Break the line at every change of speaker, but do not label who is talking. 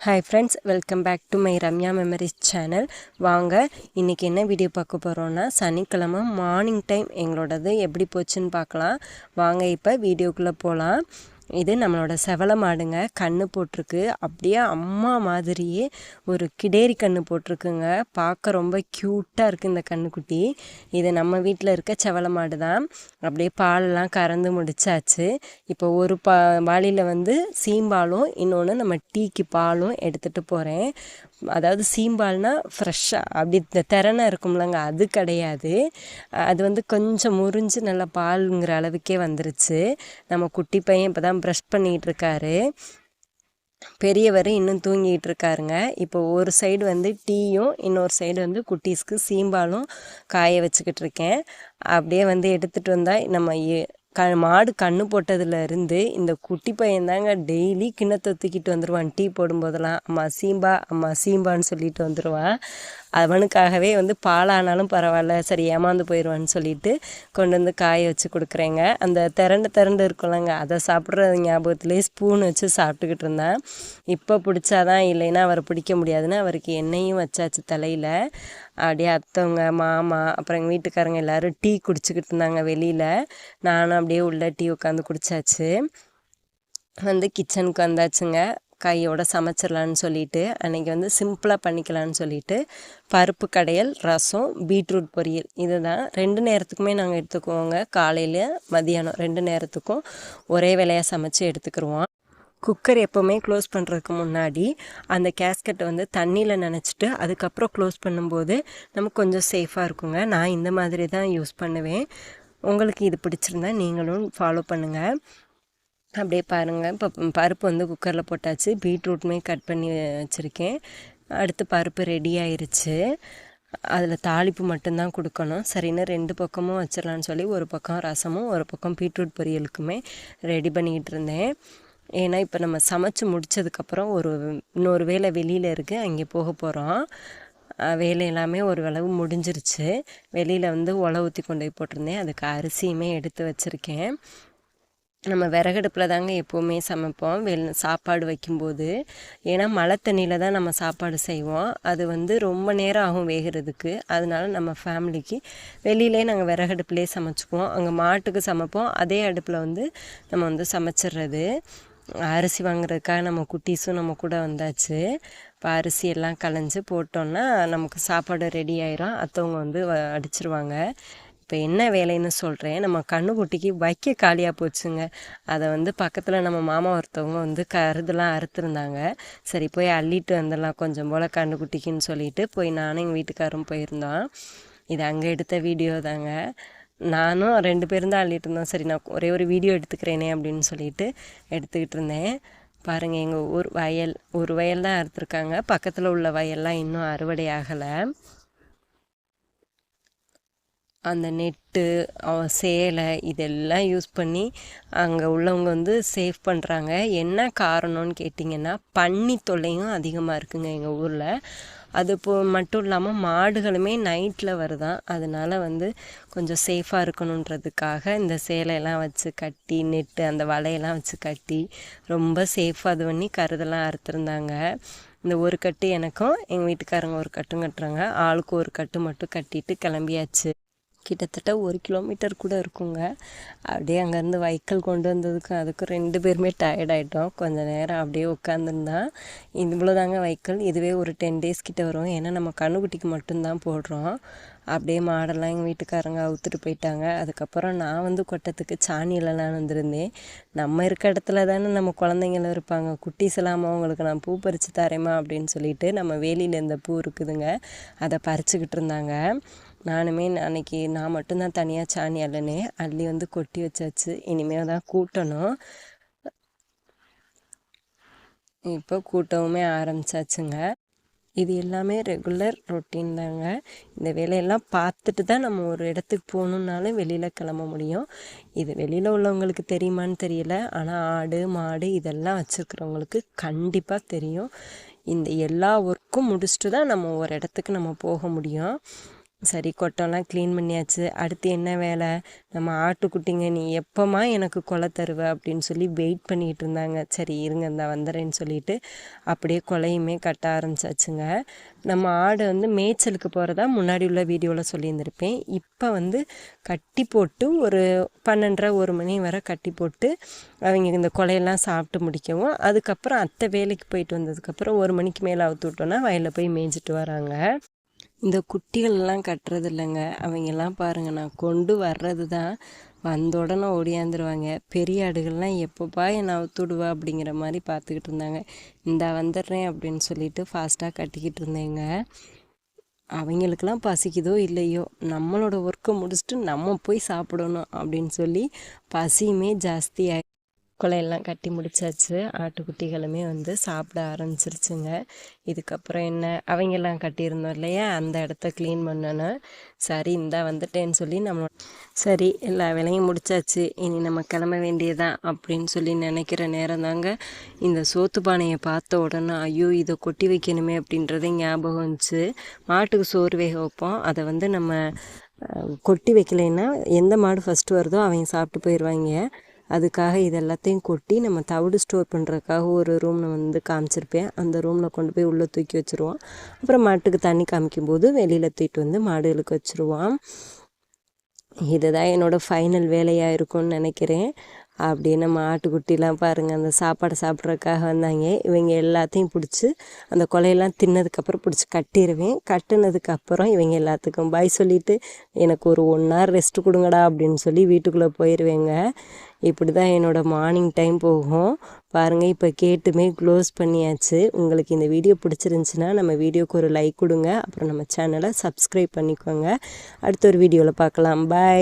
Hi friends welcome back to my Ramya memories channel வாங்க இன்றைக்கி என்ன வீடியோ பார்க்க போகிறோன்னா சனிக்கிழமை மார்னிங் டைம் எங்களோடது எப்படி போச்சுன்னு பார்க்கலாம். வாங்க இப்போ வீடியோக்குள்ளே போகலாம் இது நம்மளோட செவல மாடுங்க. கண்ணு போட்டிருக்கு. அப்படியே அம்மா மாதிரியே ஒரு கிடேரி கண்ணு போட்டிருக்குங்க. பார்க்க ரொம்ப க்யூட்டாக இருக்குது இந்த கண்ணுக்குட்டி. இது நம்ம வீட்டில் இருக்க செவல மாடு தான் அப்படியே பாலெல்லாம் கறந்து முடிச்சாச்சு. இப்போ ஒரு பா வாளியில் வந்து சீம்பாலும் இன்னொன்று நம்ம டீக்கு பாலும் எடுத்துகிட்டு போகிறேன் அதாவது சீம்பால்னா ஃப்ரெஷ்ஷாக அப்படி இந்த திறனை இருக்கும்லங்க அது கிடையாது. அது வந்து கொஞ்சம் முறிஞ்சு நல்லா பாலுங்கிற அளவுக்கே வந்துருச்சு. நம்ம குட்டி பையன் இப்போ தான் ப்ரஷ் பண்ணிகிட்ருக்காரு. பெரியவர் இன்னும் தூங்கிட்டு இருக்காருங்க இப்போ ஒரு சைடு வந்து டீயும் இன்னொரு சைடு வந்து குட்டீஸ்க்கு சீம்பாலும் காய வச்சுக்கிட்டு இருக்கேன் அப்படியே வந்து எடுத்துகிட்டு வந்தால் நம்ம க மாடு கண்ணு போட்டதுலேருந்து இந்த குட்டி பையன்தாங்க டெய்லி கிண்ணத்தை தூக்கிட்டு வந்துடுவான் டீ போடும்போதெல்லாம் அம்மா சீம்பா அம்மா சீம்பான்னு சொல்லிட்டு வந்துடுவான் அவனுக்காகவே வந்து பாலானாலும் பரவாயில்ல சரி ஏமாந்து போயிடுவான்னு சொல்லிட்டு கொண்டு வந்து காய வச்சு கொடுக்குறேங்க. அந்த திரண்டு திரண்டு இருக்கும்லங்க அதை சாப்பிட்ற ஞாபகத்துலேயே ஸ்பூன் வச்சு சாப்பிட்டுக்கிட்டு இருந்தேன். இப்போ பிடிச்சாதான் இல்லைன்னா அவரை பிடிக்க முடியாதுன்னு அவருக்கு எண்ணெயும் வச்சாச்சு தலையில். அப்படியே அத்தவங்க மாமா அப்புறம் எங்கள் வீட்டுக்காரங்க எல்லோரும் டீ குடிச்சிக்கிட்டு இருந்தாங்க வெளியில். நானும் அப்படியே உள்ள டீ உட்காந்து குடித்தாச்சு வந்து கிச்சனுக்கு வந்தாச்சுங்க. கையோட சமைச்சிடலான்னு சொல்லிட்டு அன்றைக்கி வந்து சிம்பிளாக பண்ணிக்கலான்னு சொல்லிட்டு பருப்பு கடையல் ரசம் பீட்ரூட் பொரியல் இது தான் ரெண்டு நேரத்துக்குமே நாங்கள் எடுத்துக்குவோங்க. காலையில் மதியானம் ரெண்டு நேரத்துக்கும் ஒரே வேலையாக சமைச்சு எடுத்துக்கிடுவோம் குக்கர் எப்போவுமே க்ளோஸ் பண்ணுறதுக்கு முன்னாடி அந்த கேஸ்கெட்டை வந்து தண்ணியில் நினச்சிட்டு அதுக்கப்புறம் க்ளோஸ் பண்ணும்போது நமக்கு கொஞ்சம் சேஃபாக இருக்குங்க. நான் இந்த மாதிரி தான் யூஸ் பண்ணுவேன். உங்களுக்கு இது பிடிச்சிருந்தா நீங்களும் ஃபாலோ பண்ணுங்கள் அப்படியே பாருங்கள் இப்போ பருப்பு வந்து குக்கரில் போட்டாச்சு. பீட்ரூட்டுமே கட் பண்ணி வச்சுருக்கேன். அடுத்து பருப்பு ரெடி ஆயிருச்சு. அதில் தாளிப்பு மட்டும்தான் கொடுக்கணும். சரின்னு ரெண்டு பக்கமும் வச்சிடலான்னு சொல்லி ஒரு பக்கம் ரசமும் ஒரு பக்கம் பீட்ரூட் பொரியலுக்குமே ரெடி பண்ணிக்கிட்டு இருந்தேன். ஏன்னா இப்போ நம்ம சமைச்சு முடித்ததுக்கப்புறம் ஒரு இன்னொரு வேலை வெளியில் இருக்குது அங்கே போக போகிறோம் வேலை எல்லாமே ஒரு அளவு முடிஞ்சிருச்சு. வெளியில் வந்து உழ ஊற்றி கொண்டு போய் போட்டிருந்தேன். அதுக்கு அரிசியுமே எடுத்து வச்சுருக்கேன். நம்ம விறகடுப்பில் தாங்க எப்போவுமே சமைப்போம். வெள் சாப்பாடு வைக்கும்போது. ஏன்னா மழை தண்ணியில் தான் நம்ம சாப்பாடு செய்வோம். அது வந்து ரொம்ப நேரம் ஆகும் வேகிறதுக்கு. அதனால நம்ம ஃபேமிலிக்கு வெளியிலே நாங்கள் விறகடுப்புலேயே சமைச்சிக்குவோம். அங்கே மாட்டுக்கு சமைப்போம். அதே அடுப்பில் வந்து நம்ம வந்து சமைச்சிடுறது அரிசி வாங்குறதுக்காக நம்ம குட்டீஸும் நம்ம கூட வந்தாச்சு. இப்போ அரிசி எல்லாம் களைஞ்சு போட்டோன்னா நமக்கு சாப்பாடு ரெடி ஆயிரும். அத்தவங்க வந்து அடிச்சிருவாங்க. இப்போ என்ன வேலைன்னு சொல்கிறேன் நம்ம கண்ணுக்குட்டிக்கு வைக்க காலியாக போச்சுங்க. அதை வந்து பக்கத்தில் நம்ம மாமா ஒருத்தவங்க வந்து கருதெல்லாம் அறுத்துருந்தாங்க. சரி போய் அள்ளிட்டு வந்துடலாம் கொஞ்சம் போல் கண்ணுக்குட்டிக்குன்னு சொல்லிட்டு போய் நானும் எங்கள் வீட்டுக்காரும் போயிருந்தோம். இது அங்கே எடுத்த வீடியோ தாங்க. நானும் ரெண்டு பேரும் தான் அள்ளிட்டு இருந்தோம். சரி நான் ஒரே ஒரு வீடியோ எடுத்துக்கிறேனே அப்படின்னு சொல்லிட்டு எடுத்துக்கிட்டு இருந்தேன். பாருங்கள் எங்கள் ஊர் வயல் ஒரு வயல் தான் அறுத்துருக்காங்க. பக்கத்தில் உள்ள வயல்லாம் இன்னும் அறுவடை ஆகலை. அந்த நெட்டு சேலை இதெல்லாம் யூஸ் பண்ணி அங்கே உள்ளவங்க வந்து சேவ் பண்ணுறாங்க என்ன காரணம்னு கேட்டிங்கன்னா பன்னி தொல்லையும் அதிகமாக இருக்குங்க எங்கள் ஊரில். அது போ மட்டும் இல்லாமல் மாடுகளுமே நைட்டில் வருதான். அதனால் வந்து கொஞ்சம் சேஃபாக இருக்கணுன்றதுக்காக இந்த சேலையெல்லாம் வச்சு கட்டி நெட்டு அந்த வலையெல்லாம் வச்சு கட்டி ரொம்ப சேஃபாக அது பண்ணி கருதெல்லாம் அறுத்துருந்தாங்க. இந்த ஒரு கட்டு எனக்கும் எங்கள் வீட்டுக்காரங்க ஒரு கட்டும் கட்டுறாங்க. ஆளுக்கு ஒரு கட்டு மட்டும் கட்டிட்டு கிளம்பியாச்சு. கிட்டத்தட்ட ஒரு கிலோமீட்டர் கூட இருக்குங்க. அப்படியே அங்கேருந்து வைக்கல் கொண்டு வந்ததுக்கும் அதுக்கும் ரெண்டு பேருமே டயர்ட் ஆகிட்டோம் கொஞ்சம் நேரம் அப்படியே உட்காந்துருந்தான் இவ்வளோ தாங்க வைக்கல் இதுவே ஒரு டென் டேஸ் கிட்ட வரும். ஏன்னா நம்ம கண்ணுக்குட்டிக்கு மட்டும்தான் போடுறோம். அப்படியே மாடெல்லாம் எங்கள் வீட்டுக்காரங்க அவுத்துட்டு போயிட்டாங்க. அதுக்கப்புறம் நான் வந்து கொட்டத்துக்கு சாணியிலலாம் வந்திருந்தேன். நம்ம இருக்க இடத்துல தானே நம்ம குழந்தைங்களும் இருப்பாங்க. குட்டிஸ் இல்லாமல் அவங்களுக்கு நான் பூ பறித்து தரேம்மா அப்படின்னு சொல்லிட்டு நம்ம வேலியில் இந்த பூ இருக்குதுங்க. அதை பறிச்சுக்கிட்டு இருந்தாங்க. நானுமே அன்றைக்கி நான் மட்டும்தான் தனியாக சாணி அல்லனே அள்ளி வந்து கொட்டி வச்சாச்சு. இனிமேல் தான் கூட்டணும். இப்போ கூட்டவுமே ஆரம்பிச்சாச்சுங்க. இது எல்லாமே ரெகுலர் ரொட்டீன் தாங்க. இந்த வேலையெல்லாம் பார்த்துட்டு தான் நம்ம ஒரு இடத்துக்கு போகணுன்னாலும் வெளியில் கிளம்ப முடியும். இது வெளியில் உள்ளவங்களுக்கு தெரியுமான்னு தெரியல. ஆனால் ஆடு மாடு இதெல்லாம் வச்சுருக்கிறவங்களுக்கு கண்டிப்பாக தெரியும். இந்த எல்லா ஒர்க்கும் முடிச்சுட்டு தான் நம்ம ஒரு இடத்துக்கு நம்ம போக முடியும். சரி கொட்டம்லாம் க்ளீன் பண்ணியாச்சு. அடுத்து என்ன வேலை? நம்ம ஆட்டுக்குட்டிங்க நீ எப்போம்மா எனக்கு கொலை தருவ? அப்படின்னு சொல்லி வெயிட் பண்ணிகிட்டு இருந்தாங்க. சரி இருங்க இந்த வந்துடுறேன்னு சொல்லிட்டு அப்படியே கொலையுமே கட்ட ஆரம்பிச்சாச்சுங்க. நம்ம ஆடு வந்து மேய்ச்சலுக்கு போகிறதா முன்னாடி உள்ள வீடியோவில் சொல்லியிருந்திருப்பேன். இப்போ வந்து கட்டி போட்டு ஒரு பன்னெண்டரை ஒரு மணி வரை கட்டி போட்டு அவங்க இந்த கொலையெல்லாம் சாப்பிட்டு முடிக்கவும் அதுக்கப்புறம் அத்தை வேலைக்கு போயிட்டு வந்ததுக்கப்புறம் ஒரு மணிக்கு மேலே அவுத்து விட்டோன்னா வயலில் போய் மேய்ஞ்சிட்டு வராங்க. இந்த குட்டிகள்லாம் கட்டுறது இல்லைங்க அவங்கெல்லாம் பாருங்கள் நான் கொண்டு வர்றது தான் வந்த உடனே ஓடியாந்துருவாங்க. பெரிய ஆடுகள்லாம் எப்போப்பா என்னை அவுத்துடுவா அப்படிங்கிற மாதிரி பார்த்துக்கிட்டு இருந்தாங்க. இந்த வந்துடுறேன் அப்படின்னு சொல்லிட்டு ஃபாஸ்ட்டாக கட்டிக்கிட்டு இருந்தேங்க. அவங்களுக்கெல்லாம் பசிக்குதோ இல்லையோ நம்மளோட ஒர்க்கை முடிச்சுட்டு நம்ம போய் சாப்பிடணும் அப்படின்னு சொல்லி பசியுமே ஜாஸ்தியாக கொலையெல்லாம் கட்டி முடிச்சாச்சு. ஆட்டுக்குட்டிகளுமே வந்து சாப்பிட ஆரம்பிச்சிருச்சுங்க. இதுக்கப்புறம் என்ன? அவங்கெல்லாம் கட்டியிருந்தோம் இல்லையா? அந்த இடத்த க்ளீன் பண்ணணும். சரி இந்தா வந்துட்டேன்னு சொல்லி நம்ம சரி எல்லா வேலையும் முடிச்சாச்சு. இனி நம்ம கிளம்ப வேண்டியதான் அப்படின்னு சொல்லி நினைக்கிற நேரம் தாங்க. இந்த சோத்து பானையை பார்த்த உடனே ஐயோ இதை கொட்டி வைக்கணுமே அப்படின்றது ஞாபகம் வந்துச்சு. மாட்டுக்கு சோறு வேக வைப்போம். அதை வந்து நம்ம கொட்டி வைக்கலைன்னா எந்த மாடு ஃபஸ்ட்டு வருதோ அவங்க சாப்பிட்டு போயிடுவாங்க. அதுக்காக இது எல்லாத்தையும் கொட்டி நம்ம தவிடு ஸ்டோர் பண்ணுறதுக்காக ஒரு ரூமில் வந்து காமிச்சிருப்பேன். அந்த ரூமில் கொண்டு போய் உள்ளே தூக்கி வச்சுருவோம் அப்புறம் மாட்டுக்கு தண்ணி காமிக்கும்போது வெளியில் தூக்கிட்டு வந்து மாடுகளுக்கு வச்சுருவோம் இதுதான் என்னோடய ஃபைனல் வேலையாக இருக்கும்னு நினைக்கிறேன். அப்படியே நம்ம ஆட்டுக்குட்டிலாம் பாருங்கள் அந்த சாப்பாடு சாப்பிட்றதுக்காக வந்தாங்க. இவங்க எல்லாத்தையும் பிடிச்சி அந்த கொலையெல்லாம் தின்னதுக்கப்புறம் பிடிச்சி கட்டிடுவேன் கட்டினதுக்கப்புறம் இவங்க எல்லாத்துக்கும் பாய் சொல்லிவிட்டு எனக்கு ஒரு ஒன் ஹவர் ரெஸ்ட் கொடுங்கடா அப்படின்னு சொல்லி வீட்டுக்குள்ளே போயிடுவேங்க இப்படி தான் என்னோடய மார்னிங் டைம் போகும். பாருங்கள் இப்போ கேட்டுமே க்ளோஸ் பண்ணியாச்சு. உங்களுக்கு இந்த வீடியோ பிடிச்சிருந்துச்சின்னா நம்ம வீடியோக்கு ஒரு லைக் கொடுங்க. அப்புறம் நம்ம சேனலை சப்ஸ்கிரைப் பண்ணிக்கோங்க. அடுத்த ஒரு வீடியோவில் பார்க்கலாம். பாய்